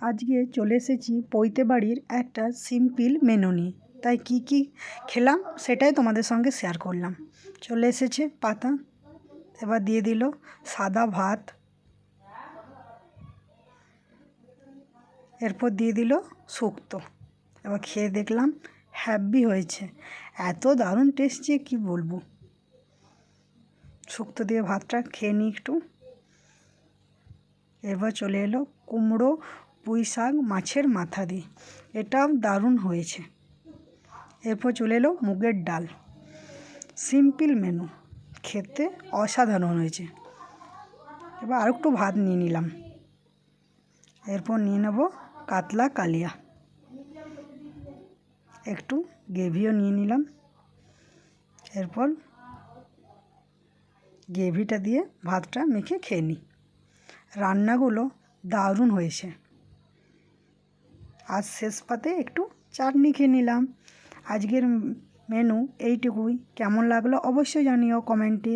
আজকে চলে এসেছি পৈতে বাড়ির একটা সিম্পল মেনু নিয়ে। তাই কি কি খেলাম সেটাই তোমাদের সঙ্গে শেয়ার করলাম। চলে এসেছে পাতা, এবার দিয়ে দিল সাদা ভাত। এরপর দিয়ে দিল শুক্তো। এবার খেয়ে দেখলাম হ্যাপি হয়েছে। এত দারুণ টেস্ট যে কী বলব। শুক্তো দিয়ে ভাতটা খেয়ে নিই একটু। এবার চলে এলো কুমড়ো পুঁই শাক মাছের মাথা দিয়ে। এটাও দারুণ হয়েছে। এরপর চলে এলো মুগের ডাল। Simple menu. খেতে অসাধারণ হয়েছে। এবার আর একটু ভাত নিয়ে নিলাম। এরপর নিয়ে নেব কাতলা কালিয়া। একটু গ্রেভিও নিয়ে নিলাম। এরপর গ্রেভিটা দিয়ে ভাতটা মেখে খেয়ে নিই। রান্নাগুলো দারুণ হয়েছে। আর শেষ পাতে একটু চাটনি খেয়ে নিলাম। আজকের মেনু এইটুকুই। কেমন লাগল অবশ্যই জানিও কমেন্টে।